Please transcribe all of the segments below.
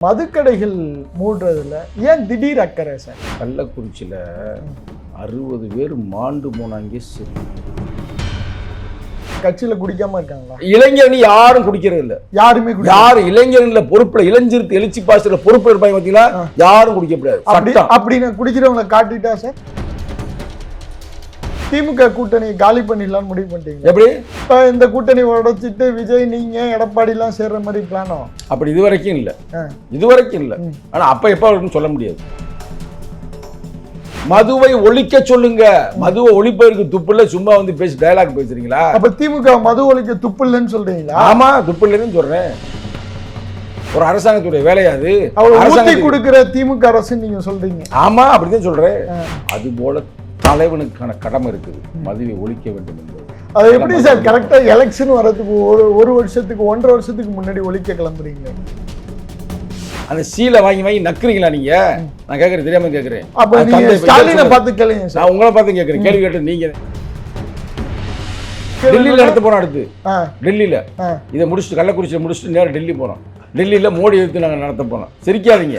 மதுக்கடைகள் மூடுறதுல ஏன் திடீர் அக்கறை சார்? கள்ளக்குறிச்சியில் அறுபது பேர் மாண்டு போனாங்க சரி. கட்சியில குடிக்காம இருக்காங்களா? இளைஞரணி யாரும் குடிக்கிறது இல்ல. யாருமே யாரும் இளைஞர்ல பொறுப்புல இளைஞருக்கு எழுச்சி பாசுற பொறுப்பு இருப்பாங்க பாத்தீங்களா? யாரும் குடிக்க முடியாது. அப்படின்னு குடிக்கிறவங்களை காட்டிட்டா சார்? திமுக கூட்டணி காலி பண்ணிடலாம்னு முடிவு பண்ணிட்டீங்க. எப்படி? இப்ப இந்த கூட்டணி உடைச்சிட்டு விஜய் நீங்க எடப்பாடி எல்லாம் சேர்ற மாதிரி பிளானோ அப்படி இது வரைக்கும் இல்ல. இது வரைக்கும் இல்ல. ம். ஆனா அப்ப எப்ப வரும்னு சொல்ல முடியாது. மதுவை ஒழிக்க சொல்லுங்க. மதுவை ஒழிப்பதற்கு துப்புல சும்மா வந்து பேசி டயலாக் பேசுறீங்களா? அப்ப திமுக மது ஒழிக்க துப்பு இல்லைன்னு சொல்றீங்களா? ஆமா துப்புலன்னு சொல்றேன். ஒரு அரசாங்கத்துடைய வேலையா அது? அவர் ஊத்தி கொடுக்கிற திமுக அரசு நீங்க சொல்றீங்க. ஆமா அப்படிதான் சொல்றேன். அது போல தலைவனுக்கான கடமை இருக்குது. மதுவை ஒழிக்க வேண்டும் என்பது அது எப்படி சார் கரெக்டா எலெக்ஷன் வர்றதுக்கு ஒரு ஒரு வருஷத்துக்கு ஒன்றரை வருஷத்துக்கு முன்னாடி ஒழிக்க கிளம்புறீங்க அந்த சீலை வாங்கி வாங்கி நக்குறீங்களா நீங்க? நான் கேட்கறேன் தெரியாம கேட்கறேன் அப்ப நீங்க ஸ்டாலினை. பார்த்து கேளுங்க சார். நான் உங்களை பார்த்து கேட்கறேன். கேள்வி கேட்டு நீங்க. டெல்லியில நடத்த போறோம் அடுத்து. டெல்லியில. இதை முடிச்சுட்டு கள்ளக்குறிச்சியை முடிச்சுட்டு நேரா டெல்லி போறோம். டெல்லியில மோடி எடுத்து நாங்க நடத்த போறோம். சிரிக்காதீங்க.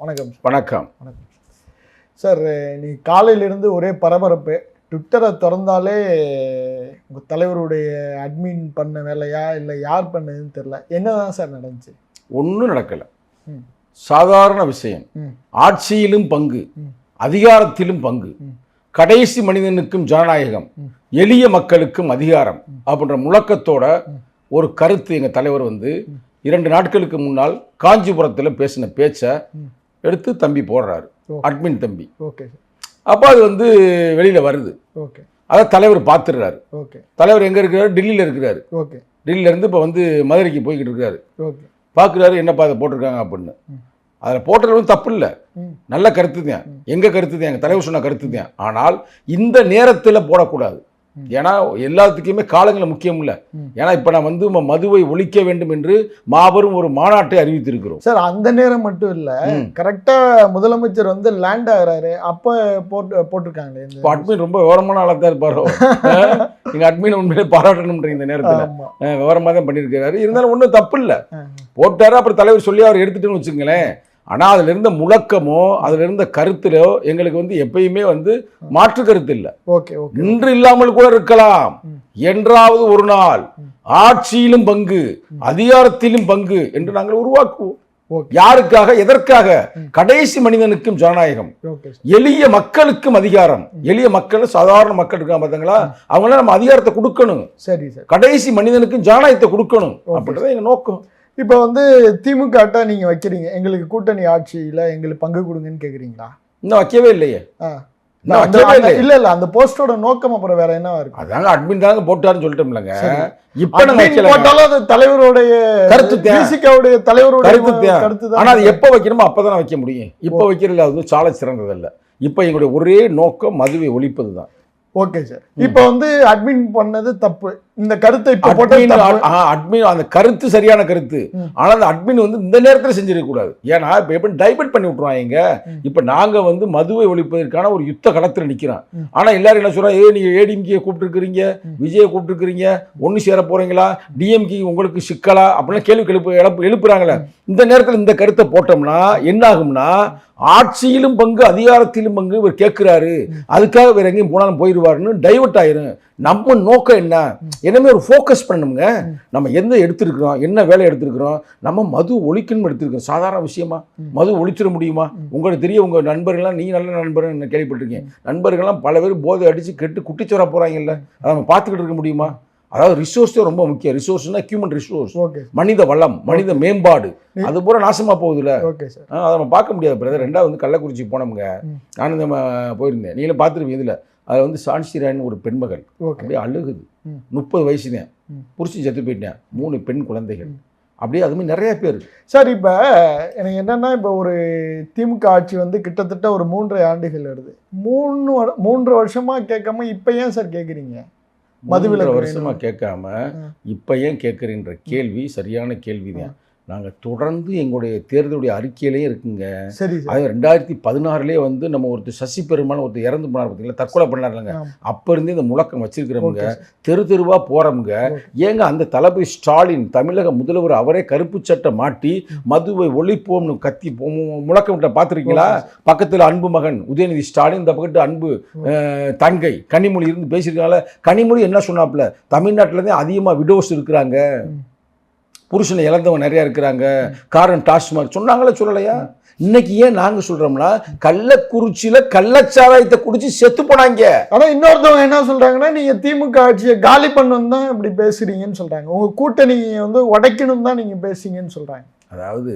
வணக்கம் வணக்கம் சார் நீ காலையிலிருந்து ஒரே பரபரப்பு ட்விட்டரை திறந்தாலே உங்கள் தலைவருடைய அட்மின் பண்ண வேலையா இல்லை யார் பண்ணதுன்னு தெரில என்னதான் சார் நடந்துச்சு ஒன்றும் நடக்கல. சாதாரண விஷயம். ஆட்சியிலும் பங்கு. அதிகாரத்திலும் பங்கு. கடைசி மனிதனுக்கும் ஜனநாயகம். எளிய மக்களுக்கும் அதிகாரம் அப்படின்ற முழக்கத்தோட ஒரு கருத்து எங்க தலைவர் வந்து இரண்டு நாட்களுக்கு முன்னால் காஞ்சிபுரத்தில் பேசின பேச்சை. எடுத்து தம்பி போடுறாரு. அட்மின் தம்பி. ஓகே அப்போ அது வந்து வெளியில வருது. ஓகே. அதை தலைவர் பார்த்துடுறாரு ஓகே. தலைவர் எங்க இருக்கிறாரு? டெல்லியில இருக்கிறாரு. ஓகே. டெல்லியில இருந்து இப்போ வந்து மதுரைக்கு போய்கிட்டு இருக்காரு. ஓகே. பார்க்குறாரு என்னப்பா அதை போட்டிருக்காங்க அப்படின்னு. அதில் போட்டது வந்து தப்பு இல்லை. நல்ல கருத்து தான் எங்க கருத்து தான் எங்கள் தலைவர் சொன்ன கருத்து தான் ஆனால் இந்த நேரத்தில் போடக்கூடாது. ஏன்னா எல்லாத்துக்குமே காலங்கள் முக்கியம் இல்லை. ஏன்னா இப்போ நான் வந்து மதுவை ஒழிக்க வேண்டும் என்று மாபெரும் ஒரு மாநாட்டை அறிவித்திருக்கிறோம். சார் அந்த நேரம் மட்டும் இல்லை. கரெக்டாக முதலமைச்சர் வந்து லேண்ட் ஆகுறாரு. அப்போ போட்டு போட்டிருக்காங்களே இந்த இப்போ அட்மின் ரொம்ப விவரமான ஆளாக தான் இருப்பாரோ? எங்க அட்மின் உண்மையிலே பாராட்டணுன்ற இந்த நேரத்தில். விவரமாக தான் பண்ணியிருக்கிறாரு. இருந்தாலும் ஒன்றும் தப்பு இல்லை. போட்டாரு அப்புறம் தலைவர் சொல்லி அவர் எடுத்துட்டுன்னு வச்சுங்களேன் ஆனால் அதில் இருந்த முழக்கமோ அதில் இருந்த கருத்திலோ எங்களுக்கு வந்து எப்பயுமே வந்து மாற்று கருத்து இல்லை. ஓகே இன்று இல்லாமல் கூட இருக்கலாம். என்றாவது ஒரு நாள். ஆட்சியிலும் பங்கு அதிகாரத்திலும் பங்கு என்று நாங்கள் உருவாக்குவோம். யாருக்காக எதற்காக. கடைசி மனிதனுக்கும் ஜனநாயகம். எளிய மக்களுக்கும் அதிகாரம். எளிய மக்கள் சாதாரண மக்கள் இருக்காங்க பார்த்தீங்களா அவங்களாம் நம்ம அதிகாரத்தை கொடுக்கணும். சரி சார். கடைசி மனிதனுக்கும் ஜனநாயகத்தை கொடுக்கணும். அப்படின்றத எங்க நோக்கம். இப்போ வந்து திமுக ட்ட நீங்க வைக்கிறீங்க. எங்களுக்கு கூட்டணி ஆட்சியில எங்களுக்கு பங்கு கொடுங்கன்னு கேக்குறீங்களா? இன்னும் வைக்கவே இல்லையே. இல்ல இல்ல. அந்த போஸ்டோட நோக்கம் அப்புறம் வேற என்னவா இருக்கும்? அதாங்க அட்மின் தாங்க போட்டாருன்னு சொல்லிட்டோம்லங்க. இப்ப போட்டாலும் அது தலைவருடைய கருத்து தான். பிசிகாவுடைய தலைவருடைய கருத்து ஆனா அது எப்ப வைக்கணுமோ அப்பதான் வைக்க முடியும். இப்ப வைக்கிறதுல அது வந்து சால சிறந்ததல்ல. இப்ப எங்களுடைய ஒரே நோக்கம் மதுவை ஒழிப்பது தான் ஓகே சார் இப்போ வந்து அட்மின் பண்ணது தப்பு. இந்த கருத்தை இப்ப போட்டது அட்மின் அந்த கருத்து சரியான கருத்து. ம். ஆனா அந்த அட்மின் வந்து இந்த நேரத்துல செஞ்சிருக்க கூடாது ஏன்னா இப்ப எப்படி டைவர்ட் பண்ணி விட்டுருவாங்க ம். இப்ப நாங்க வந்து மதுவை ஒழிப்பதற்கான ஒரு யுத்த களத்துல நிக்கிறோம். ம். ஆனா எல்லாரும் என்ன சொல்றாங்க? ஏ நீங்க ஏடிஎம்கே கூப்பிட்டுருக்கிறீங்க. விஜயை கூப்பிட்டுருக்கிறீங்க ஒண்ணு சேர போறீங்களா? டிஎம்கே உங்களுக்கு சிக்கலா? அப்படிலாம் கேள்வி எழுப்பு எழுப்புறாங்களே. இந்த நேரத்துல இந்த கருத்தை போட்டோம்னா என்ன ஆகும்னா ஆட்சியிலும் பங்கு அதிகாரத்திலும் பங்கு இவர் கேட்கிறாரு. அதுக்காக வேற எங்கேயும் போனாலும் போயிடுவாருன்னு டைவர்ட் ஆயிரும். நம்ம நோக்கம் என்ன? என்னமே ஒரு ஃபோக்கஸ் பண்ணணுங்க. நம்ம எந்த எடுத்திருக்கிறோம்? என்ன வேலை எடுத்திருக்கிறோம்? நம்ம மது ஒழிக்கணும் எடுத்திருக்கோம் சாதாரண விஷயமா? மது ஒழிச்சிட முடியுமா? உங்களுக்கு தெரிய உங்கள் நண்பர்கள்லாம் நீ நல்ல நண்பர் நான் கேள்விப்பட்டிருக்கேன் நண்பர்கள்லாம் பல பேர் போதை அடித்து கெட்டு குட்டிச்சோரா போகிறாங்கல்ல அதை நம்ம பார்த்துக்கிட்டு இருக்க முடியுமா? அதாவது ரிசோர்ஸே ரொம்ப முக்கியம். ரிசோர்ஸ்னா ஹியூமன் ரிசோர்ஸ் ஓகே மனித வளம் மனித மேம்பாடு. அது பூரா நாசமா போகுதுல்ல. ஓகே சார் ஆ, அதை நம்ம பார்க்க முடியாது பிரதர் ரெண்டாவது வந்து கள்ளக்குறிச்சி போனோமுங்க. நானும் நம்ம போயிருந்தேன். நீங்களும் பார்த்துருப்பீங்க இதில். அதில் வந்து சான்சிரான்னு ஒரு பெண்மகள். அப்படியே அழுகுது. முப்பது வயசு தான். புருஷன் செத்து போயிட்டேன். மூணு பெண் குழந்தைகள். அப்படியே அது மாதிரி நிறைய பேர். சார் இப்போ எனக்கு என்னன்னா இப்போ ஒரு திமுக ஆட்சி வந்து கிட்டத்தட்ட ஒரு மூன்றரை ஆண்டுகள் வருது. மூணு மூன்று வருஷமா கேட்காம இப்போ ஏன் சார் கேட்குறீங்க மூன்றரை வருஷமா. கேட்காம. இப்போ ஏன் கேட்குறீன்ற கேள்வி சரியான கேள்வி தான் நாங்கள் தொடர்ந்து எங்களுடைய தேர்தலுடைய அறிக்கையிலேயே இருக்குங்க. சரி அது ரெண்டாயிரத்தி பதினாறுலேயே வந்து நம்ம ஒருத்தர் சசி பெருமாள் ஒருத்தர் இறந்து போனார் பார்த்தீங்களா? தற்கொலை பண்ணாருலங்க. ஆமா. அப்போ இருந்தே இந்த முழக்கம் வச்சிருக்கிறவங்க. தெரு தெருவாக போகிறவங்க ஏங்க அந்த தளபதி ஸ்டாலின் தமிழக முதல்வர் அவரே கருப்பு சட்டை மாட்டி மதுவை ஒழிப்போம்னு கத்தி முழக்கம் விட்ட பார்த்துருக்கீங்களா? பக்கத்தில் அன்பு மகன் உதயநிதி ஸ்டாலின் இந்த பக்கத்து அன்பு தங்கை கனிமொழி இருந்து பேசியிருக்காங்கள கனிமொழி என்ன சொன்னாப்புல? தமிழ்நாட்டில் தான் அதிகமாக விடோஸ் இருக்கிறாங்க. புருஷனை இழந்தவங்க நிறைய இருக்கிறாங்க. காரணம் டாஸ்மாக் சொன்னாங்களே சொல்லலையா? இன்னைக்கு ஏன் நாங்க சொல்றோம்னா கள்ளக்குறிச்சியில கள்ளச்சாராயத்தை குடிச்சு செத்து போனாங்க. ஆனா இன்னொருத்தவங்க என்ன சொல்றாங்கன்னா நீங்க திமுக ஆட்சியை காலி பண்ணணும் தான் இப்படி பேசுறீங்கன்னு சொல்றாங்க. உங்க கூட்டணியை வந்து உடைக்கணும் தான் நீங்க பேசுறீங்கன்னு சொல்றாங்க. அதாவது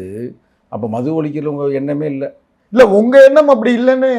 அப்ப மது ஒழிக்கிறவங்க எண்ணமே இல்லை. இல்ல உங்க எண்ணம் அப்படி இல்லைன்னு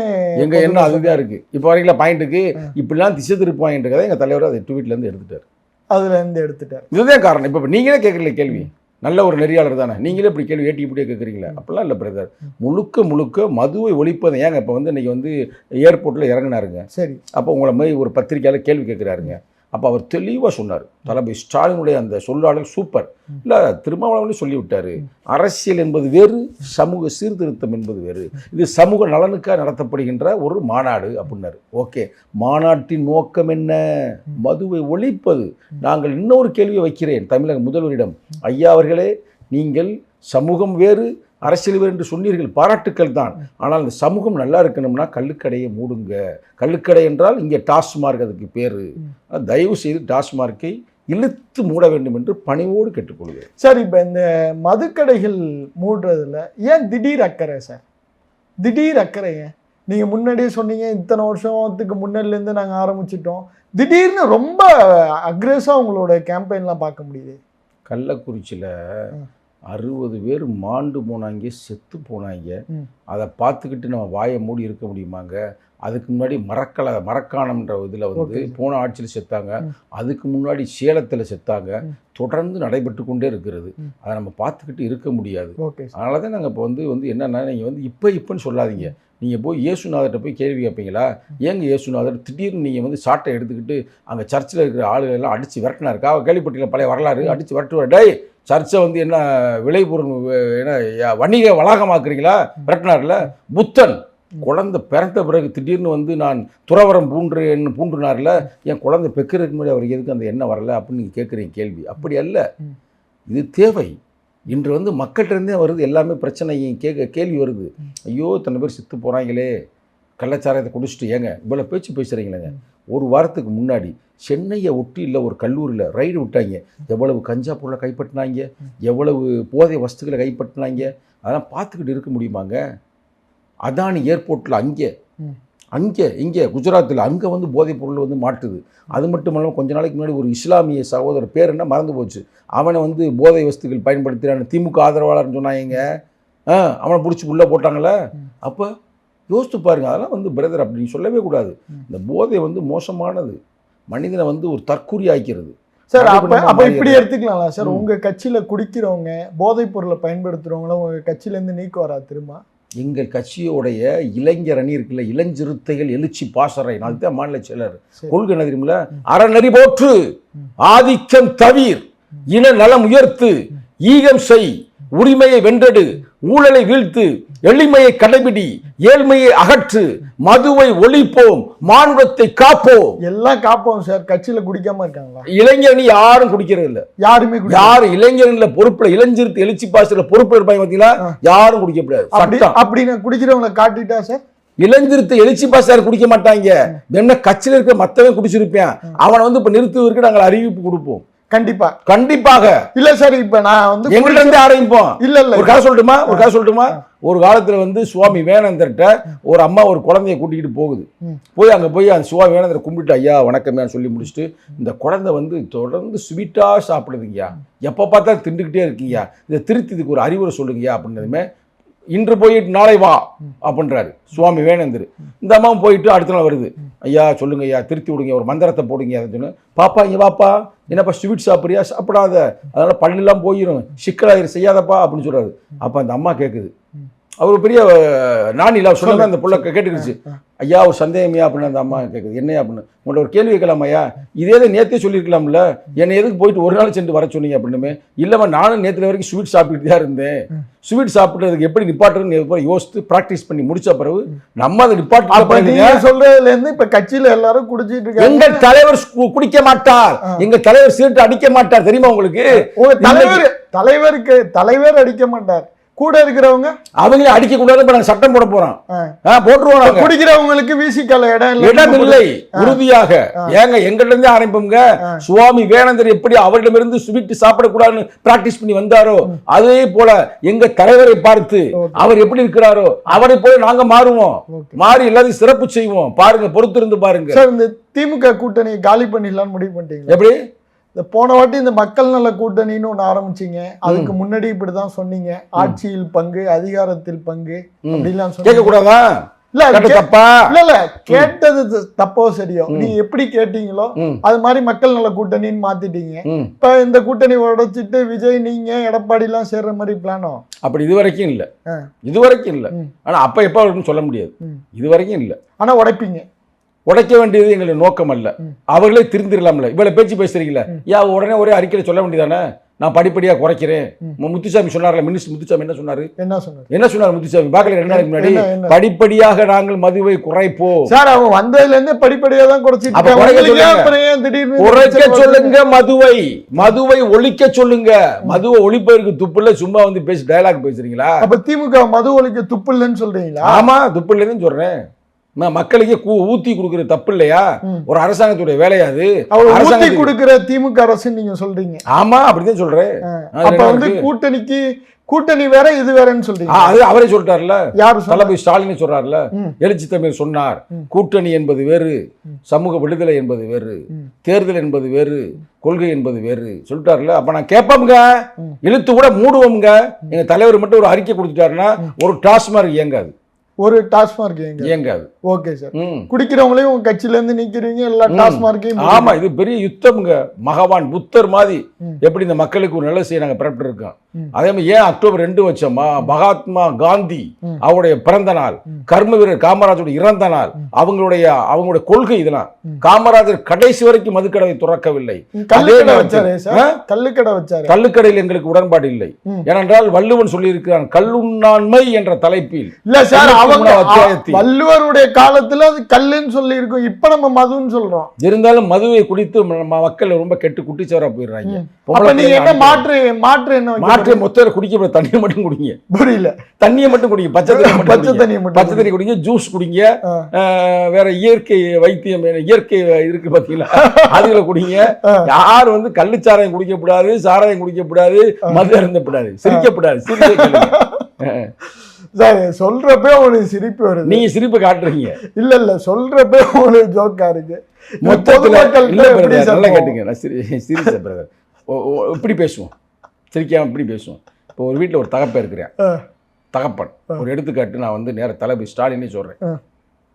எங்க எண்ணம் அதுதான் இருக்கு. இப்போ வரைக்கும் பாயிண்ட்டுக்கு இப்படிலாம் திசை திருப்பாயின்றதை எங்க தலைவர் அதை ட்வீட்ல இருந்து எடுத்துட்டார். அதுல இருந்து எடுத்துட்டாரு. இதுதான் காரணம். இப்போ நீங்களே கேட்கல கேள்வி. நல்ல ஒரு நெறியாளர் தானே. நீங்களே இப்படி கேள்வி ஏட்டி இப்படியே கேட்குறீங்களா? அப்படிலாம் இல்லை பிரதர் முழுக்க முழுக்க மதுவை ஒழிப்பதை ஏங்க? இப்போ வந்து இன்னைக்கு வந்து ஏர்போர்ட்டில் இறங்குனாருங்க. சரி. அப்போ உங்களை மாதிரி ஒரு பத்திரிக்கையாளர் கேள்வி கேட்குறாருங்க. அப்போ அவர் தெளிவாக சொன்னார். தளபதி ஸ்டாலினுடைய அந்த சொல்லாடல் சூப்பர். இல்லை திருமாவளவனே சொல்லிவிட்டார். அரசியல் என்பது வேறு சமூக சீர்திருத்தம் என்பது வேறு. இது சமூக நலனுக்காக நடத்தப்படுகின்ற ஒரு மாநாடு அப்படின்னாரு. ஓகே. மாநாட்டின் நோக்கம் என்ன? மதுவை ஒழிப்பது. நாங்கள் இன்னொரு கேள்வியை வைக்கிறேன். தமிழக முதல்வரிடம். ஐயா அவர்களே நீங்கள் சமூகம் வேறு அரசியல் வேறு என்று சொன்னீர்கள் பாராட்டுக்கள் தான். ஆனால் இந்த சமூகம் நல்லா இருக்கணும்னா கள்ளுக்கடையை மூடுங்க. கள்ளுக்கடை என்றால் இங்கே டாஸ்மார்க் அதுக்கு பேர். தயவு செய்து டாஸ்மார்க்கை இழுத்து மூட வேண்டும் என்று பணிவோடு கேட்டுக்கொள்கிறேன். சார் இப்போ இந்த மதுக்கடைகள் மூடுறதுல ஏன் திடீர் அக்கறை சார்? திடீர் அக்கறை ஏன் நீங்கள் முன்னாடியே சொன்னீங்க இத்தனை வருஷத்துக்கு முன்னாடிலேருந்து நாங்கள் ஆரம்பிச்சிட்டோம். திடீர்னு ரொம்ப அக்ரெஸாக உங்களோட கேம்பெயின்லாம் பார்க்க முடியுது. கள்ளக்குறிச்சியில். அறுபது பேர் மாண்டு போனாங்க செத்து போனாங்க. அதை பார்த்துக்கிட்டு நம்ம வாயை மூடி இருக்க முடியுமாங்க? அதுக்கு முன்னாடி மரக்கலை மரக்காணம்ன்ற இதில் வந்து. போன ஆட்சியில் செத்தாங்க. அதுக்கு முன்னாடி சேலத்தில் செத்தாங்க. தொடர்ந்து நடைபெற்று கொண்டே இருக்கிறது. அதை நம்ம பார்த்துக்கிட்டு இருக்க முடியாது. அதனால தான் நாங்கள் இப்போ வந்து வந்து என்னென்னா நீங்கள் வந்து இப்போ இப்போன்னு சொல்லாதீங்க. நீங்கள் போய் இயேசுநாதர்கிட்ட போய் கேள்வி கேட்பீங்களா ஏங்க இயேசுநாதர்? திடீர்னு நீங்கள் வந்து சாட்டை எடுத்துக்கிட்டு அங்கே சர்ச்சில் இருக்கிற ஆளுகள் எல்லாம் அடித்து விரட்டினாருக்கா கேள்விப்பட்டியில் பழைய வரலாறு? அடித்து விரட்டுவார். டேய் சர்ச்சை வந்து என்ன விளைபொருள் என்ன வணிக வளாகமாக்குறீங்களா விரட்டினார்ல புத்தன். குழந்தை பிறந்த பிறகு திடீர்னு வந்து நான் துறவரம் பூன்று பூண்டுனார்ல என் குழந்தை பெக்கிறதுக்கு முன்னாடி அவருக்கு எதுக்கு அந்த எண்ணம் வரல அப்படின்னு நீங்கள் கேட்குறீங்க கேள்வி. அப்படி அல்ல. இது தேவை. இன்று வந்து மக்கள்கிட்ட இருந்தே வருது எல்லாமே பிரச்சனை கேட்க கேள்வி வருது. ஐயோ இத்தனை பேர் செத்து போகிறாங்களே கள்ளச்சாராயத்தை குடிச்சிட்டு ஏங்க இவ்வளோ பேச்சு பேசுகிறீங்களேங்க ஒரு வாரத்துக்கு முன்னாடி சென்னையை ஒட்டி இல்லை ஒரு கல்லூரியில் ரைடு விட்டாங்க. எவ்வளவு கஞ்சா பொருளை கைப்பற்றினாங்க எவ்வளவு போதை வஸ்துக்களை கைப்பற்றினாங்க அதெல்லாம் பார்த்துக்கிட்டு இருக்க முடியுமாங்க? அதானி ஏர்போர்ட்டில் அங்கே அங்கே இங்கே குஜராத்தில் அங்கே வந்து போதைப் பொருள் வந்து மாட்டுது. அது மட்டும் இல்லாமல் கொஞ்ச நாளைக்கு முன்னாடி ஒரு இஸ்லாமிய சகோதரர் பேர் என்ன மறந்து போச்சு. அவனை வந்து போதை வஸ்துக்கள் பயன்படுத்துகிறான் திமுக ஆதரவாளர்னு சொன்னாங்க. ஆ அவனை பிடிச்சி உள்ளே போட்டாங்களே. அப்போ யோசித்து பாருங்க அதெல்லாம் வந்து பிரதர் அப்படின்னு சொல்லவே கூடாது. இந்த போதை வந்து மோசமானது. மனிதனை வந்து ஒரு தற்கூரி ஆக்கிறது. சார் அப்ப அப்ப இப்படி. எடுத்துக்கலாம்ல சார். ம். உங்க கட்சியில குடிக்கிறவங்க போதைப் பொருளை பயன்படுத்துறவங்கள உங்க கட்சியில இருந்து நீக்க வரா திரும்ப? எங்கள் கட்சியோடைய இளைஞர் அணி இருக்குல்ல இளஞ்சிறுத்தைகள் எழுச்சி பாசறை. நான் தான் மாநில செயலர். கொள்கை என்ன தெரியுமில்ல அறநெறி போற்று. ஆதிக்கம் தவிர். இன நலம் உயர்த்து. ஈகம் செய். உரிமையை வென்றெடு. ஊழலை வீழ்த்து எளிமையை கடைபிடி ஏழ்மையை அகற்று மதுவை ஒழிப்போம் மானுடத்தை காப்போம். எல்லாம் காப்போம் சார் கட்சியில குடிக்காம இருக்காங்களா? இளைஞர் அணி யாரும் குடிக்கிறது இல்ல. யாருமே யாரு இளைஞர்ல பொறுப்புல இளஞ்சிறுத்து எழுச்சி பாசல பொறுப்பு இருப்பாங்க பாத்தீங்களா. யாரும் குடிக்கப்படாது. அப்படி சட்டம். அப்படி நான் குடிக்கிறவங்கள காட்டிட்டா சார் இளஞ்சிறுத்தை எழுச்சி பாசார் குடிக்க மாட்டாங்க. என்ன கட்சியில் இருக்கிற மத்தவன் குடிச்சிருப்பேன். அவனை வந்து இப்ப நிறுத்துவதற்கு நாங்கள் அறிவிப்பு கொடுப்போம். கண்டிப்பா. கண்டிப்பாக. இல்ல சார் இப்ப நான் வந்து எங்கள்ட்ட இருந்து ஆரம்பிப்போம் இல்ல இல்ல ஒரு கதை சொல்லட்டுமா? ஒரு கதை சொல்லட்டுமா? ஒரு காலத்துல வந்து சுவாமி வேணந்தர்கிட்ட ஒரு அம்மா ஒரு குழந்தைய கூட்டிக்கிட்டு போகுது. போய் அங்க போய் அந்த சுவாமி வேணந்தரை கும்பிட்டு ஐயா வணக்கமே சொல்லி முடிச்சுட்டு இந்த குழந்தை வந்து தொடர்ந்து ஸ்வீட்டா சாப்பிடுதுங்கய்யா. எப்போ பார்த்தாலும் திண்டுக்கிட்டே இருக்கீங்க இதை திருத்தி இதுக்கு ஒரு அறிவுரை சொல்லுங்கய்யா அப்படின்னதுமே இன்று போயிட்டு நாளை வா அப்படின்றாரு சுவாமி வேணந்தர். இந்த அம்மாவும் போயிட்டு அடுத்த நாள் வருது. ஐயா சொல்லுங்க ஐயா திருத்தி விடுங்க ஒரு மந்திரத்தை போடுங்க அதை சொன்னு பாப்பா இங்கே பாப்பா என்னப்பா ஸ்வீட் சாப்பிட்றியா? சாப்பிடாத. அதனால பல்லெல்லாம் போயிடும் சிக்கலாயிரு செய்யாதப்பா அப்படின்னு சொல்றாரு. அப்போ அந்த அம்மா கேட்குது அவர் பெரிய நானில சொன்னதான் அந்த புள்ள கேட்டுக்கிச்சு ஐயா ஒரு சந்தேகமையா அப்படின்னு அந்த அம்மா கேட்குது என்னையா அப்படின்னு. உங்கள்ட்ட ஒரு கேள்வி கேட்கலாம் ஐயா இதே தான் நேற்றே சொல்லியிருக்கலாம்ல. என்னை எதுக்கு போயிட்டு ஒரு நாள் சென்று வர சொன்னீங்க அப்படின்னுமே. இல்லைம்மா நானும் நேற்று வரைக்கும் ஸ்வீட் சாப்பிட்டுட்டு தான் இருந்தேன். ஸ்வீட் சாப்பிட்றதுக்கு எப்படி நிப்பாட்டுறதுன்னு யோசித்து ப்ராக்டிஸ் பண்ணி முடிச்ச பிறகு நம்ம அதை நிப்பாட்டு நீங்க சொல்றதுல இருந்து இப்ப கட்சியில எல்லாரும் குடிச்சிட்டு இருக்காங்க. எங்கள் தலைவர் குடிக்க மாட்டார். எங்க தலைவர் சீட்டு அடிக்க மாட்டார். தெரியுமா உங்களுக்கு? உங்க தலைவர் தலைவருக்கு தலைவர் அடிக்க மாட்டார். கூட இருக்கிறவங்க? அவங்களே அடிக்க கூடாது இப்ப நாங்க சட்டம் போட போறோம். போட்டுருவோம். குடிக்கிறவங்களுக்கு வீசிக்கல இடம் இடம் இல்லை. உறுதியாக. ஏங்க எங்கிட்ட இருந்தே ஆரம்பிப்போங்க சுவாமி விவேகானந்தர் எப்படி அவரிடமிருந்து ஸ்வீட் சாப்பிடக்கூடாதுன்னு பிராக்டிஸ் பண்ணி வந்தாரோ அதே போல எங்க தலைவரை பார்த்து. அவர் எப்படி இருக்கிறாரோ அவரை போல நாங்க மாறுவோம். மாறி எல்லாத்தையும் சிறப்பு செய்வோம். பாருங்க பொறுத்திருந்து பாருங்க. சார் இந்த திமுக கூட்டணி காலி பண்ணிடலாம்னு முடிவு பண்ணிட்டீங்களா? எப்படி? இந்த போன வாட்டி இந்த மக்கள் நல கூட்டணின்னு ஒண்ணு ஆரம்பிச்சீங்க. அதுக்கு முன்னாடி இப்படிதான் சொன்னீங்க. ஆட்சியில் பங்கு அதிகாரத்தில் பங்கு. அப்படிலாம் கேட்க சொன்னீங்க. கூடாதா இல்ல கேட்டது தப்போ சரியோ? நீங்க எப்படி கேட்டீங்களோ அது மாதிரி மக்கள் நல கூட்டணின்னு மாத்திட்டீங்க. இப்ப இந்த கூட்டணி உடைச்சிட்டு விஜய் நீங்க எடப்பாடி எல்லாம் சேர்ற மாதிரி பிளானோ? அப்படி இது வரைக்கும் இல்ல. இது வரைக்கும் இல்ல. ஆனா அப்ப எப்ப சொல்ல முடியாது. ம். இது வரைக்கும் இல்ல. ஆனா உடைப்பீங்க. உடைக்க வேண்டியது எங்களுடைய நோக்கம் அல்ல. அவர்களே திருந்திரலாம்ல. இவ்வளவு பேச்சு பேசுறீங்களே யா உடனே ஒரே அறிக்கையில சொல்ல வேண்டியதானே? நான் படிப்படியா குறைக்கிறேன். முத்துசாமி சொன்னார்ல மினிஸ்டர் முத்துசாமி என்ன சொன்னாரு? என்ன சொன்னாரு? என்ன சொன்னார் முத்துசாமி? பாக்கல ரெண்டு நாளைக்கு முன்னாடி படிப்படியாக நாங்கள் மதுவை குறைப்போம். சார் அவன் வந்ததுல இருந்து படிப்படியா தான் குறைச்சிட்டு. குறைக்க ஏன் சொல்லுங்க. ஏன் மதுவை. மதுவை ஒழிக்க சொல்லுங்க. மதுவை ஒழிப்பதற்கு துப்புல சும்மா வந்து பேசி டயலாக் பேசுறீங்களா? அப்ப திமுக மது ஒழிக்க துப்பு இல்லைன்னு சொல்றீங்களா? ஆமா துப்பு இல்லைன்னு சொல்றேன். மக்களுக்கே ஊத்தி கொடுக்குற தப்பு இல்லையா. ஒரு அரசாங்கத்துடைய வேலையா அது ஊத்தி கொடுக்கிற திமுக அரசு நீங்க சொல்றீங்க ஆமா அப்படிதான் சொல்றேன் அப்ப வந்து? கூட்டணிக்கு கூட்டணி வேற இது வேறன்னு சொல்றீங்க அது அவரே சொல்லிட்டார்ல யாரு? தளபதி ஸ்டாலின் சொல்றாருல. எழுச்சி தமிழ் சொன்னார். கூட்டணி என்பது வேறு. சமூக விடுதலை என்பது வேறு. தேர்தல் என்பது வேறு கொள்கை என்பது வேறு சொல்லிட்டார்ல அப்ப நான் கேட்போம்ங்க. இழுத்து கூட மூடுவோம்ங்க எங்க தலைவர் மட்டும் ஒரு அறிக்கை கொடுத்துட்டாருன்னா ஒரு டாஸ்மார்க் இயங்காது ஒரு டாஸ்மார்க் இயங்காது ஓகே சார். குடிக்கிறவங்களையும் உங்க கட்சியில இருந்து நீக்கிறீங்க எல்லா. டாஸ்மார்க்கையும் ஆமா இது பெரிய யுத்தம்ங்க மகவான் புத்தர் மாதிரி. எப்படி இந்த மக்களுக்கு ஒரு நல்ல செய்ய நாங்க பிறப்பிட்டு இருக்கோம். அதே மாதிரி ஏன் அக்டோபர் ரெண்டு வச்சோமா மகாத்மா காந்தி. அவருடைய பிறந்த நாள். கர்ம வீரர் காமராஜருடைய இறந்த நாள் அவங்களுடைய அவங்களுடைய கொள்கை இதெல்லாம். காமராஜர் கடைசி வரைக்கும் மதுக்கடவை துறக்கவில்லை கல்லுக்கடை வச்சாரு நேரத்தில், சார் கல்லுக்கடை வச்சாரு கள்ளுக்கடையில் எங்களுக்கு உடன்பாடு இல்லை. ஏனென்றால் வள்ளுவன் சொல்லியிருக்கிறான் கல்லுண்ணாண்மை என்ற தலைப்பில் இல்ல சார் அவங்க. வள்ளுவருடைய காலத்துல அது கல்லுன்னு சொல்லி இருக்கும் இப்ப நம்ம மதுன்னு சொல்றோம். இருந்தாலும் மதுவை குடித்து ம- மக்கள் ரொம்ப கெட்டு குட்டிச்சவரா போயிடுறாங்க. ம். பொம்பளை அப்ப என்ன. மாற்று மாற்று என்ன மாற்று மொத்தம் குடிக்க தண்ணியை மட்டும் குடிங்க. புரியல. தண்ணியை மட்டும் குடிங்க. பச்சை தண்ணி பச்சை. தண்ணியை மட்டும் பச்சை தண்ணி குடிங்க. ஜூஸ் குடிங்க. வேற இயற்கை வைத்தியம் இயற்கை இருக்கு பாத்தீங்களா? அதுல குடிங்க. யார் வந்து கள்ளுச்சாராயம் குடிக்கக்கூடாது சாராயம் குடிக்கக்கூடாது மது அருந்தக்கூடாது சிரிக்கப்படாது சிரிக்க சொல்றப்ப உங்களுக்கு சிரிப்பு வருது. நீங்க சிரிப்பு காட்டுறீங்க. இல்ல இல்ல சொல்றப்ப உங்களுக்கு ஜோக்கா இருக்கு நல்லா? கேட்டுங்க. நான் சிரி சிரிச்ச பிரதர் இப்படி பேசுவோம். சிரிக்காம இப்படி பேசுவோம். இப்போ ஒரு வீட்டில் ஒரு தகப்பன் இருக்கிறேன். தகப்பன். ஒரு எடுத்துக்காட்டு நான் வந்து நேர தளபதி ஸ்டாலினே சொல்கிறேன் ஆ.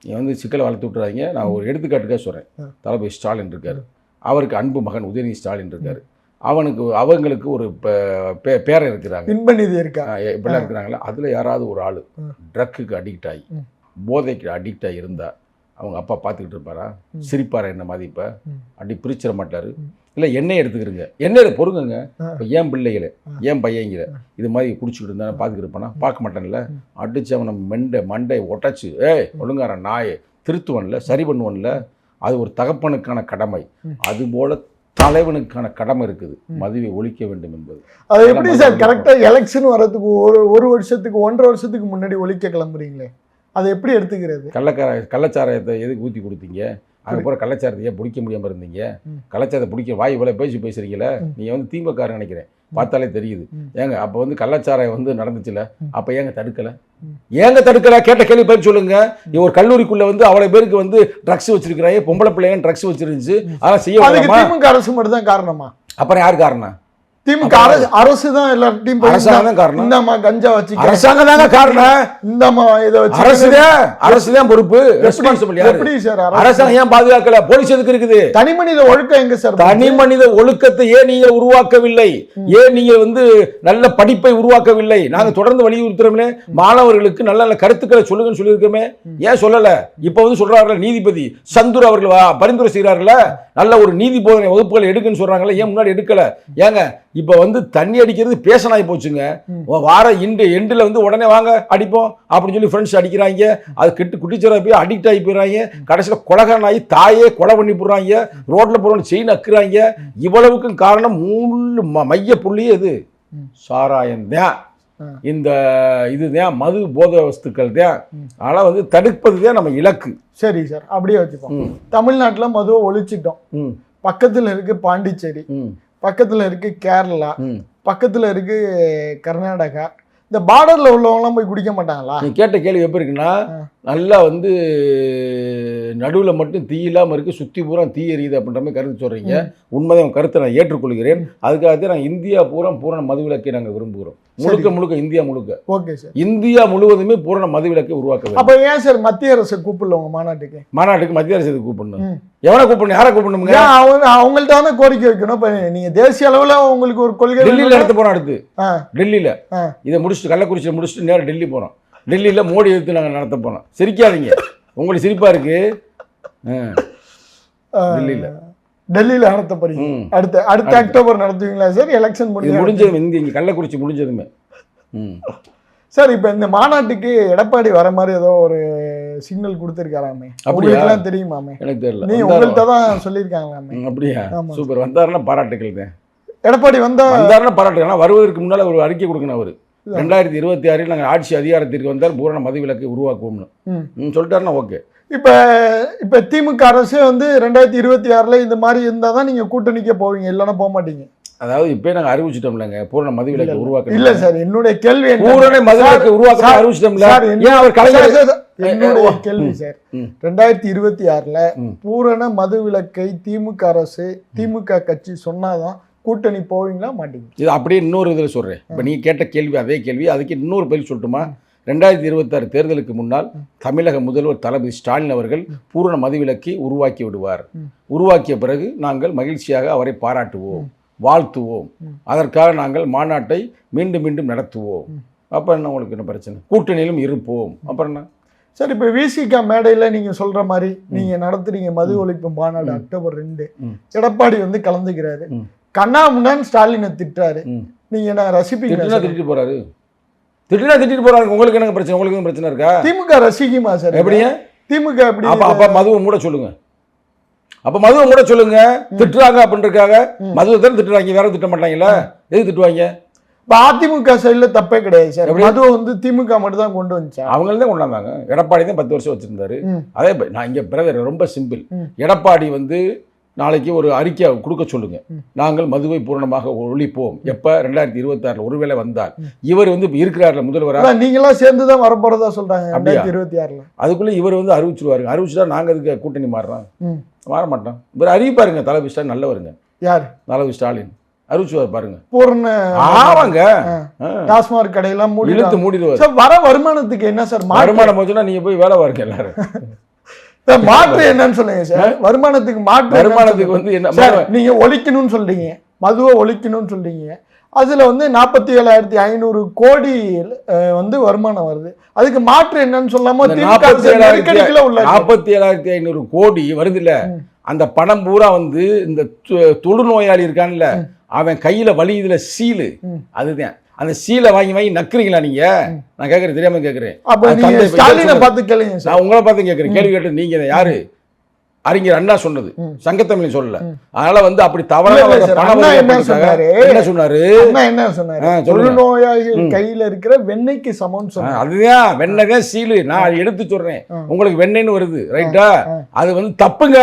நீ வந்து சிக்கலை வளர்த்து விட்டுறாதீங்க. நான் ஒரு எடுத்துக்காட்டுக்காக சொல்கிறேன் ஆ. தளபதி ஸ்டாலின் இருக்காரு. அவருக்கு அன்பு மகன் உதயநிதி ஸ்டாலின் இருக்காரு. அவனுக்கு அவங்களுக்கு ஒரு பே- பேரன் இருக்கிறாங்க இன்பநிதி இருக்கா இப்படிலாம் இருக்கிறாங்களா அதில் யாராவது ஒரு ஆள். ட்ரக்குக்கு அடிக்ட் ஆகி. போதைக்கு அடிக்ட் ஆகி இருந்தா அவங்க அப்பா பார்த்துக்கிட்டு இருப்பாரா. சிரிப்பாரா என்ன மதிப்ப ம். அடி பிரிச்சிட மாட்டாரு. இல்லை எண்ணெய் எடுத்துக்கிறங்க எண்ணெயில் பொறுங்குங்க. இப்போ ஏன் பிள்ளைகள. ஏன் பையங்கிற இது மாதிரி குடிச்சுக்கிட்டு இருந்தா பார்த்துக்கிட்டு இருப்பானா பார்க்க மாட்டேன்ல. அடிச்சு அவனை மெண்டை மண்டை ஒட்டச்சு ஏய் ஒழுங்கார நாயை திருத்துவன்ல சரி பண்ணுவன்ல அது ஒரு தகப்பனுக்கான கடமை ம். அதுபோல தலைவனுக்கான கடமை இருக்குது. மதுவை ஒழிக்க வேண்டும் என்பது. அது எப்படி சார்? மதுரை கரெக்டா எலெக்ஷன் வர்றதுக்கு ஒரு ஒரு வருஷத்துக்கு ஒன்றரை வருஷத்துக்கு முன்னாடி ஒழிக்க கிளம்புறீங்களே? அதை எப்படி எடுத்துக்கிறது? கள்ளக்கார கள்ளச்சாராயத்தை எதுக்கு ஊற்றி கொடுத்தீங்க? அதுக்கப்புறம் கள்ளச்சாரத்தை ஏன் பிடிக்க முடியாமல் இருந்தீங்க. கள்ளச்சாரத்தை பிடிக்க வாய் இவ்வளோ பேசி பேசுறீங்களே. நீங்கள் வந்து திமுக நினைக்கிறேன். பார்த்தாலே தெரியுது. ஏங்க அப்போ வந்து கள்ளச்சாராயம் வந்து நடந்துச்சுல. அப்போ ஏங்க தடுக்கல. ஏங்க தடுக்கல? கேட்ட கேள்வி பேர் சொல்லுங்க. ஒரு கல்லூரிக்குள்ள வந்து அவ்வளோ பேருக்கு வந்து ட்ரக்ஸ் வச்சிருக்கிறாங்க பொம்பளை பிள்ளைங்க ட்ரக்ஸ் வச்சிருந்துச்சு. அதெல்லாம் செய்ய திமுக அரசு மட்டும் தான் காரணமா? அப்புறம் யார் காரணம்? திமுக அரசு அரசு தான் எல்லார்ட்டையும் அரசாங்கம் தான் காரணம். இந்தாம்மா கஞ்சா வச்சுக்க அரசாங்கம் தாங்க காரணம். இந்தாம்மா இதை வச்சு அரசுதான் அரசுதான் பொறுப்பு. ரெஸ்பான்சிபிள் யாரு எப்படி சார் அரசு? அரசாங்கம் ஏன் பாதுகாக்கல? போலீஸ் எதுக்கு இருக்குது? தனி மனித ஒழுக்கம் எங்க சார் தனி மனித ஒழுக்கத்தை ஏன் நீங்கள் உருவாக்கவில்லை? ஏன் நீங்கள் வந்து நல்ல படிப்பை உருவாக்கவில்லை? நாங்க தொடர்ந்து வலியுறுத்துறோமே மாணவர்களுக்கு நல்ல நல்ல கருத்துக்களை சொல்லுங்கன்னு சொல்லியிருக்கோமே. ஏன் சொல்லல? இப்ப வந்து சொல்றாருல நீதிபதி. சந்துரு அவர்கள் பரிந்துரை செய்கிறார்கள நல்ல ஒரு நீதி போதனை வகுப்புகள் எடுக்குன்னு சொல்றாங்கல்ல ஏன் முன்னாடி எடுக்கல? ஏங்க இப்ப வந்து தண்ணி அடிக்கிறது பேசனாய் போச்சுங்க. வார இண்டு எண்டில் வந்து உடனே வாங்க அடிப்போம் அப்படின்னு சொல்லி ஃப்ரெண்ட்ஸ் அடிக்கிறாங்க. அது கெட்டு குட்டிச்சரா போய் அடிக்ட் ஆகி போயிடுறாங்க கடைசியில் கொலகாரன் ஆகி தாயே கொலை பண்ணி போடுறாங்க. ரோட்ல போறவங்க செயின் அக்குறாங்க. இவ்வளவுக்கும் காரணம் மூணு மைய புள்ளியே இது. சாராயம் தான். இந்த இதுதான் மது போத வஸ்துக்கள் தான். அதனால் வந்து தடுப்பது தான் நம்ம இலக்கு. சரி சார் அப்படியே வச்சுப்போம். தமிழ்நாட்டுல மதுவை ஒழிச்சிட்டோம். பக்கத்துல இருக்கு பாண்டிச்சேரி. பக்கத்துல இருக்கு கேரளா. பக்கத்துல இருக்கு கர்நாடகா. இந்த பார்டர்ல உள்ளவங்கலாம் போய் குடிக்க மாட்டாங்களா? நீ கேட்ட கேள்வி எப்படி இருக்குன்னா. நல்லா வந்து நடுவில் மட்டும் தீ இல்லாமல் இருக்கு சுற்றி பூரா தீ எரியுது அப்படின்ற மாதிரி கருத்து சொல்கிறீங்க உண்மைதான் உன் கருத்தை நான் ஏற்றுக்கொள்கிறேன். அதுக்காகத்தான் நாங்கள் இந்தியா பூரா பூரண மதுவிலக்கை நாங்கள் விரும்புகிறோம். முழுக்க முழுக்க இந்தியா முழுக்க. Okay sir. இந்தியா முழுவதுமே பூரண மதுவிலக்கை உருவாக்க அப்ப ஏன் சார் மத்திய அரசு கூப்பிடல உங்க மாநாட்டுக்கு? மாநாட்டுக்கு மத்திய அரசு கூப்பிடணும். எவனை கூப்பிடணும்? யாரை கூப்பிடணுங்க அவங்க அவங்கள்ட்ட தானே கோரிக்கை வைக்கணும்? இப்ப நீங்க தேசிய அளவுல உங்களுக்கு ஒரு கொள்கை டெல்லியில் எடுத்து போனோம் அடுத்து. டெல்லியில். இதை முடிச்சுட்டு கள்ளக்குறிச்சியில் முடிச்சுட்டு நேரா டெல்லி போனோம் டெல்லியில் மோடி எடுத்து நாங்கள் நடத்த போனோம் சிரிக்காதீங்க. உங்களுக்கு சிரிப்பாக இருக்கு? டெல்லியில. டெல்லியில நடத்த போறீங்க. அடுத்த அடுத்த. அக்டோபர் நடத்துவீங்களா? சார் எலெக்ஷன் முடிஞ்சு முடிஞ்சதுமே இங்கே இங்கே கள்ளக்குறிச்சி முடிஞ்சதுமே. சார் இப்ப இந்த மாநாட்டுக்கு எடப்பாடி வர மாதிரி ஏதோ ஒரு சிக்னல் கொடுத்துருக்காராமே? உங்களுக்கு தெரியுமாமே? எனக்கு தெரியல. நீ? உங்கள்கிட்ட தான் சொல்லியிருக்காங்களாமே? அப்படியா. சூப்பர். வந்தாருன்னா பாராட்டுகள் தான் எடப்பாடி வந்தா வந்தாருன்னா பாராட்டுகள் ஆனால் வருவதற்கு முன்னால் ஒரு அறிக்கை கொடுக்கணும் அவர். ரெண்டாயிரத்தி இருபத்தி ஆறில் நாங்கள் ஆட்சி அதிகாரத்திற்கு வந்தால் பூரண மதுவிலக்கை உருவாக்குவோம்னு. சொல்லிட்டாருன்னா ஓகே. இப்ப இப்ப திமுக அரசு வந்து ரெண்டாயிரத்தி இருபத்தி ஆறுல இந்த மாதிரி இருந்தா தான் நீங்க கூட்டணிக்கே போவீங்க இல்லைன்னா போக மாட்டீங்க. அதாவது இப்போயே நாங்கள் அறிவிச்சிட்டோம்லங்க பூரண மதுவிலக்கை உருவாக்க இல்ல சார் என்னுடைய கேள்வி பூரண மதுவிலக்கை உருவாக்க அறிவிச்சிட்டோம்ல. ஏன் அவர் கலைஞர்? என்னுடைய கேள்வி சார். ரெண்டாயிரத்தி இருபத்தி ஆறுல. பூரண மது விலக்கை திமுக அரசு திமுக கட்சி சொன்னாதான் கூட்டணி போவீங்களா? மாட்டீங்க இது அப்படியே இன்னொரு இதில் சொல்கிறேன் இப்போ நீ கேட்ட கேள்வி அதே கேள்வி. அதுக்கு இன்னொரு பதில் சொல்லட்டுமா? ரெண்டாயிரத்தி இருபத்தாறு தேர்தலுக்கு முன்னால் தமிழக முதல்வர் தளபதி ஸ்டாலின் அவர்கள் பூரண மதுவிலக்கை உருவாக்கி விடுவார். உருவாக்கிய பிறகு நாங்கள் மகிழ்ச்சியாக அவரை பாராட்டுவோம் வாழ்த்துவோம். அதற்காக நாங்கள் மாநாட்டை மீண்டும் மீண்டும் நடத்துவோம். அப்போ என்ன உங்களுக்கு என்ன பிரச்சனை? கூட்டணியிலும் இருப்போம். அப்புறம் என்ன? சார் இப்ப விசிகா மேடையில நீங்க சொல்ற மாதிரி நீங்க நடத்துறீங்க மது ஒழிப்பு மாநாடு அக்டோபர் ரெண்டு. எடப்பாடி வந்து கலந்துக்கிறாரு. ம். கண்ணாமுன்னான் ஸ்டாலினை திட்டுறாரு. நீங்க என்ன திட்டுனா சார்? திட்டிட்டு போறாரு. திட்டுனா திட்டிட்டு போறாரு. உங்களுக்கு என்ன பிரச்சனை? உங்களுக்கு எதுவும் பிரச்சனை இருக்கா? திமுக ரசிக்குமா சார்? எப்படியா திமுக எப்படி அப்ப அப்ப மதுவை மூட சொல்லுங்க. அப்ப மதுவை மூட சொல்லுங்க. திட்டுறாங்க அப்படின்றக்காக. மதுவை தான் திட்டுறாங்க. வேற திட்ட மாட்டாங்கல்ல எது திட்டுவாங்க? இப்ப அதிமுக சைடுல தப்பே கிடையாது சார்? மதுவை வந்து திமுக மட்டும் தான் கொண்டு வந்துச்சா? அவங்கள தான் கொண்டாந்தாங்க. எடப்பாடி தான் பத்து வருஷம் வச்சிருந்தாரு. அதே நான் இங்க பிரதர் ரொம்ப சிம்பிள். எடப்பாடி வந்து நாளைக்கு ஒரு அறிக்கை கொடுக்க சொல்லுங்க. நாங்கள் மதுவை பூரணமாக ஒழிப்போம். எப்ப? ரெண்டாயிரத்தி இருபத்தாறுல ஒருவேளை வந்தால். இவர் வந்து இருக்கிறார்ல முதல்வரா? அதான் நீங்களாம் சேர்ந்து தான் வரப்போறதா சொல்றாங்க. அப்படியா? ரெண்டாயிரத்தி இருபத்தி ஆறுல. அதுக்குள்ள இவர் வந்து அறிவிச்சிருவாருங்க. அறிவிச்சுட்டா நாங்க அதுக்கு கூட்டணி மாறுறோம். மாற மாட்டோம். இவர் அறிவிப்பாருங்க தளபதி ஸ்டாலின் நல்லவருங்க. யார்? தளபதி ஸ்டாலின். அறிவிச்சுவார் பாருங்க. பூர்ண ஆமாங்க. டாஸ்மாக் கடையெல்லாம் மூடி இழுத்து மூடிடுவார். சார் வர வருமானத்துக்கு என்ன சார்? வருமானம் போச்சுன்னா நீங்க போய் வேலை பாருங்க எல்லாரும். மாற்று என்னன்னு சொல்லுங்க சார். வருமானத்துக்கு மாற்று வருமானத்துக்கு. வந்து என்ன நீங்க ஒழிக்கணும்னு சொல்றீங்க. மதுவை ஒழிக்கணும்னு சொல்றீங்க. அதுல வந்து நாற்பத்தி ஏழாயிரத்தி ஐநூறு கோடி வந்து வருமானம் வருது. அதுக்கு மாற்று என்னன்னு சொல்லாம இந்த திமுக அரசு 47,000 நெருக்கடிக்குள்ள உள்ள நாற்பத்தி ஏழாயிரத்தி ஐநூறு கோடி வருது இல்ல. அந்த பணம் பூரா வந்து இந்த தொழுநோயாளி இருக்கான்ல. அவன் கையில வலியுதுல சீலு. ம். அதுதான். அந்த சீலை வாங்கி வாங்கி நக்குறீங்களா நீங்க. நான் கேட்கறேன் தெரியாம கேட்கறேன். பார்த்து கேளுங்க நான் உங்களை பார்த்து கேட்கறேன் கேள்வி கேட்டு நீங்க யாரு? அறிஞர் அண்ணா சொன்னது. சங்கத்தமிழ் சொல்லல. அதனால வந்து அப்படி தவறான என்ன சொன்னாரு? என்ன சொன்னாரு? என்ன சொன்னாரு. கையில இருக்கிற வெண்ணெய்க்கு சமம்னு ஆ, சொன்னாரு. அதுதான். வெண்ணெய் சீலு. நான் எடுத்து சொல்றேன். உங்களுக்கு வெண்ணெய்னு வருது ரைட்டா. அது வந்து தப்புங்க.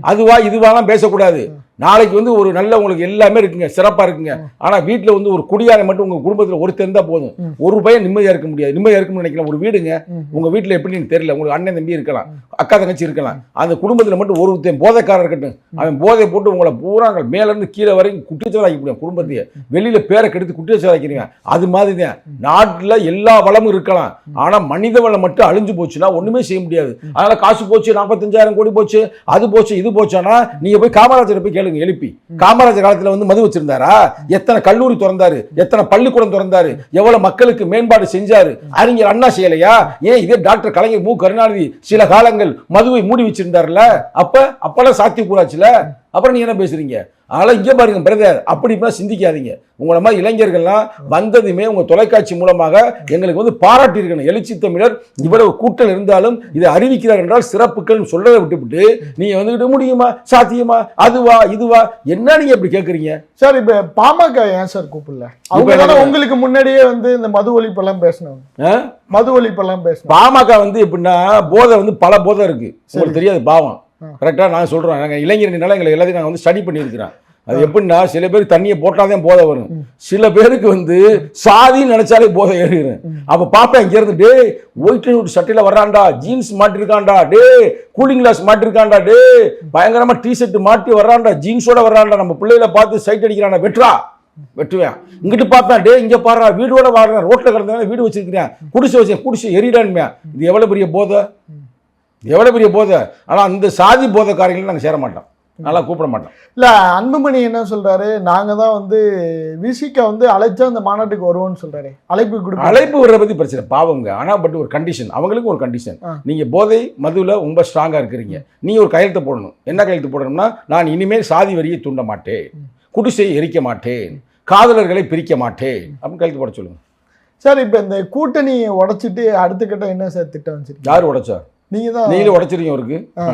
அதுவா இதுவாலாம் பேசக்கூடாது. நாளைக்கு வந்து ஒரு நல்ல உங்களுக்கு எல்லாமே இருக்குங்க சிறப்பா இருக்குங்க. ஆனா வீட்டுல வந்து ஒரு குடியாரை மட்டும் உங்க குடும்பத்துல ஒருத்தர் இருந்தா போதும். ஒரு பையன் நிம்மதியா இருக்க முடியாது. நிம்மதியா இருக்கும்னு நினைக்கலாம். ஒரு வீடுங்க. ம். உங்க வீட்டுல எப்படின்னு தெரியல. உங்களுக்கு அண்ணன் தம்பி இருக்கலாம். அக்கா தங்கச்சி இருக்கலாம். அந்த குடும்பத்துல மட்டும் ஒருத்தன் போதைக்காரர் இருக்கட்டும். அவன் போதை போட்டு உங்களை பூரா மேல இருந்து கீழே வரைக்கும் குட்டிச்சலாக்கி முடியும் குடும்பத்தையே. வெளியில பேரை கெடுத்து குட்டிச்சலாக்கிறீங்க அது மாதிரி தான் நாட்டுல எல்லா வளமும் இருக்கலாம். ஆனா மனித வளம் மட்டும் அழிஞ்சு போச்சுன்னா ஒண்ணுமே செய்ய முடியாது. அதனால காசு போச்சு நாற்பத்தஞ்சாயிரம் கோடி போச்சு அது போச்சு இது போச்சானா நீங்க போய் காமராஜரை போய் கேளுங்க. எழுப்பி. காமராஜர் காலத்துல வந்து மது வச்சிருந்தாரா? எத்தனை கல்லூரி திறந்தாரு? எத்தனை பள்ளிக்கூடம் திறந்தாரு? எவ்வளவு மக்களுக்கு மேம்பாடு செஞ்சாரு? அறிஞர் அண்ணா செய்யலையா ஏன் இதே டாக்டர் கலைஞர் மு. கருணாநிதி சில காலங்கள் மதுவை மூடி வச்சிருந்தாருல அப்ப அப்பெல்லாம் சாத்திய கூடாச்சுல அப்புறம் நீங்க என்ன பேசுறீங்க? அதனால இங்க பாருங்க பிரதர் அப்படி இப்படிலாம் சிந்திக்காதீங்க. உங்களை மாதிரி இளைஞர்கள்லாம் வந்ததுமே உங்க தொலைக்காட்சி மூலமாக எங்களுக்கு வந்து பாராட்டி இருக்கணும் எழுச்சி தமிழர் இவ்வளவு கூட்டல் இருந்தாலும் இதை அறிவிக்கிறார் என்றால் சிறப்புகள் சொல்றதை விட்டுவிட்டு நீங்க வந்துகிட்டு முடியுமா? சாத்தியமா? அதுவா? இதுவா? என்ன நீங்க இப்படி கேக்குறீங்க? சார் இப்ப பாமக ஏன் சார் கூப்பிடல? அவங்க? உங்களுக்கு முன்னாடியே வந்து இந்த மது ஒழிப்பெல்லாம் பேசினவங்க. ஆ? மது ஒழிப்பெல்லாம் பேசினவங்க. பாமக வந்து எப்படின்னா போதை வந்து பல போதை இருக்கு. உங்களுக்கு தெரியாது பாவம். ஆ. கரெக்டா நான் சொல்றேன். நாங்க இளைஞர்னால எங்களை எல்லாத்தையும் நாங்க வந்து ஸ்டடி பண்ணியிருக்கிறோம். அது எப்படின்னா சில பேர் தண்ணியை போட்டாதான் போதை வரும். சில பேருக்கு வந்து சாதின்னு நினைச்சாலே போதை ஏறிடும். அப்ப பாப்பேன் இங்க இருந்து டே ஒயிட் அண்ட் சட்டையில வர்றான்டா ஜீன்ஸ் மாட்டிருக்கான்டா டே கூலிங் கிளாஸ் மாட்டிருக்கான்டா டே பயங்கரமா டி ஷர்ட் மாட்டி வர்றான்டா ஜீன்ஸோட வர்றான்டா நம்ம பிள்ளைகளை பார்த்து சைட் அடிக்கிறான்டா வெட்டுறா. வெட்டுவேன். இங்கிட்டு பார்ப்பேன் டே இங்க பாடுறா வீடோட வாடுறேன் ரோட்ல கிடந்தா வீடு வச்சிருக்கிறேன். குடிசை வச்சேன் குடிசை எரிடான்மையா இது எவ்வளவு பெரிய போதை? இது எவ்வளவு பெரிய போதை? ஆனா அந்த சாதி போதைக்காரங்களை நாங்க சேர மாட்டோம். நல்லா கூப்பிட மாட்டோம். இல்ல அன்புமணி என்ன சொல்றாரு? நாங்க தான் வந்து விசிக வந்து அழைச்சா அந்த மாநாட்டுக்கு வருவோம்னு சொல்றாரு. அழைப்பு கொடுக்க அழைப்பு விடுற பத்தி பிரச்சனை. பாவங்க. ஆனா பட் ஒரு கண்டிஷன் அவங்களுக்கு ஒரு கண்டிஷன் ஆ. நீங்க போதை மதுவில் ரொம்ப ஸ்ட்ராங்கா இருக்கிறீங்க. நீங்க ஒரு கையெழுத்து போடணும். என்ன கையெழுத்து போடணும்னா நான் இனிமேல் சாதி வரியை தூண்ட மாட்டேன். குடிசையை எரிக்க மாட்டேன். காதலர்களை பிரிக்க மாட்டேன். அப்படின்னு கையெழுத்து போட சொல்லுங்க. சார் இப்ப இந்த கூட்டணியை உடைச்சிட்டு அடுத்த கட்டம் என்ன சார் திட்டம் வச்சிருக்கீங்க யார் உடைச்சா நீங்க தான் நீங்களே உடைச்சிருக்கீங்க அவருக்கு. ஆ.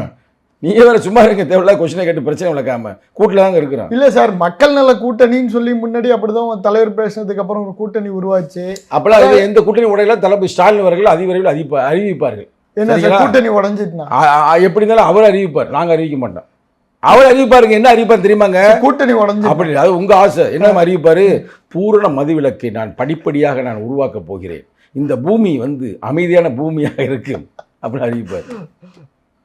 நீங்க வேற சும்மா இருக்க தேவையில்ல கொஸ்டினை கேட்டு பிரச்சனை விளக்காம. கூட்டில் தாங்க இருக்கிறோம் இல்ல சார் மக்கள் நல கூட்டணின்னு சொல்லி முன்னாடி அப்படிதான் ஒரு தலைவர் பேசினதுக்கு அப்புறம் ஒரு கூட்டணி உருவாச்சு. அப்பெல்லாம் இது எந்த கூட்டணி உடையில தளபதி ஸ்டாலின் அவர்கள் அதிவிரைவில் அறிவிப்பா அறிவிப்பார்கள். என்ன சார்? கூட்டணி உடஞ்சிட்டுனா? எப்படி இருந்தாலும் அவர் அறிவிப்பார் நாங்க அறிவிக்க மாட்டோம். அவர் அறிவிப்பாருங்க என்ன அறிவிப்பார் தெரியுமாங்க? கூட்டணி உடஞ்சி அப்படி அது உங்க ஆசை. என்ன அறிவிப்பாரு? பூரண மதுவிலக்கை நான் படிப்படியாக நான் உருவாக்க போகிறேன். இந்த பூமி வந்து அமைதியான பூமியாக இருக்கும். அப்படின்னு அறிவிப்பார்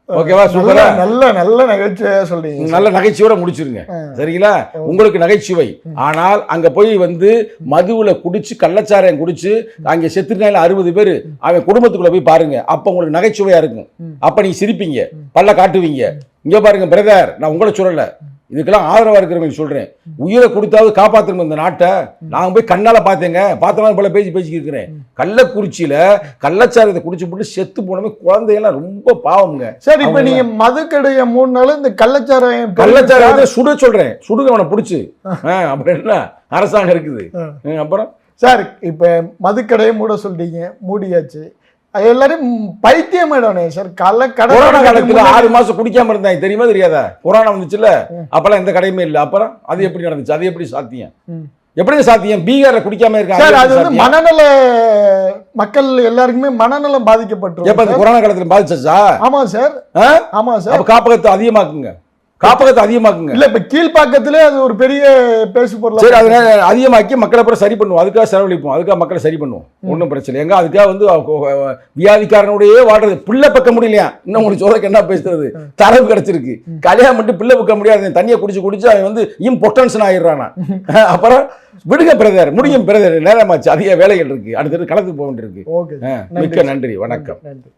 ஓகேவா சூப்பரா? நல்ல நல்ல நகைச்சுவையா சொல்றீங்க. நல்ல நகைச்சுவையோட முடிச்சிருங்க. சரிங்களா? உங்களுக்கு நகைச்சுவை. ஆனால் அங்க போய் வந்து மதுவுல குடிச்சு கள்ளச்சாராயம் குடிச்சு அங்க செத்துனால அறுபது பேர் அவன் குடும்பத்துக்குள்ள போய் பாருங்க. அப்ப உங்களுக்கு நகைச்சுவையா இருக்கும். அப்ப நீங்க சிரிப்பீங்க. பல்ல காட்டுவீங்க. இங்க பாருங்க பிரதர் நான் உங்களை சொல்லல. இதுக்கெல்லாம் ஆதரவா இருக்கிறவங்களுக்கு சொல்றேன். உயிரை கொடுத்தாவது காப்பாத்தணும் இந்த நாட்டை. நான் போய் கண்ணால பார்த்தேங்க. பார்த்தவங்க பல பேசி பேசி இருக்கிறேன். கள்ளக்குறிச்சியில கள்ளச்சாரத்தை குடிச்சு போட்டு செத்து போனவே குழந்தையெல்லாம் ரொம்ப பாவம்ங்க. சார் இப்ப அவங்க நீங்க மதுக்கடைய மூணு நாள் இந்த கள்ளச்சாராயம் கள்ளச்சாரத்தை சுட சொல்றேன். சுடுங்க அவனை பிடிச்சு. அப்புறம் என்ன? அரசாங்கம் இருக்குது. அப்புறம்? சார் இப்ப மதுக்கடையை மூட சொல்றீங்க. மூடியாச்சு. அது எல்லாரும் பைத்தியம் சார். கடை கொரோனா காலத்துல ஆறு மாசம் குடிக்காம இருந்தாங்க. தெரியுமா தெரியாதா? கொரோனா வந்துச்சுல்ல அப்பெல்லாம் எந்த கடையுமே இல்ல. அப்புறம் அது எப்படி நடந்துச்சு? அது எப்படி சாத்தியம். எப்படி சாத்தியம்? பீகார்ல குடிக்காம இருக்காங்க சார் அது வந்து? மனநல மக்கள் எல்லாருக்குமே மனநலம் எப்ப பாதிக்கப்பட்டிருக்கும் இந்த கொரோனா காலத்துல பாதிச்சா ஆமா சார்? ஆமா சார். காப்பகத்தை அதிகமாக்குங்க. காப்பகத்தை அதிகமாக்குங்க. இல்ல இப்ப கீழ்ப்பாக்கத்திலே அது ஒரு பெரிய பேசு பொருளா சரி அதனால அதிகமாக்கி மக்களை அப்புறம் சரி பண்ணுவோம். அதுக்காக செலவழிப்போம். அதுக்காக மக்களை சரி பண்ணுவோம். ஒன்றும் பிரச்சனை எங்க அதுக்காக வந்து வியாதிக்காரனுடையே வாழ்றது. பிள்ளை பக்க முடியலையா? இன்னும் உங்களுக்கு சொல்றதுக்கு என்ன பேசுறது? தரவு கிடைச்சிருக்கு. கல்யாணம் மட்டும் பிள்ளை பக்க முடியாது. தண்ணியை குடிச்சு குடிச்சு அவன் வந்து இம்பார்ட்டன்ஸ் ஆயிடுறானா. அப்புறம் விடுங்க பிரதர். முடியும் பிரதர். நேரமாச்சு. அதிக வேலைகள் இருக்கு. அடுத்தது களத்துக்கு போக வேண்டியிருக்கு. மிக்க நன்றி வணக்கம். நன்றி.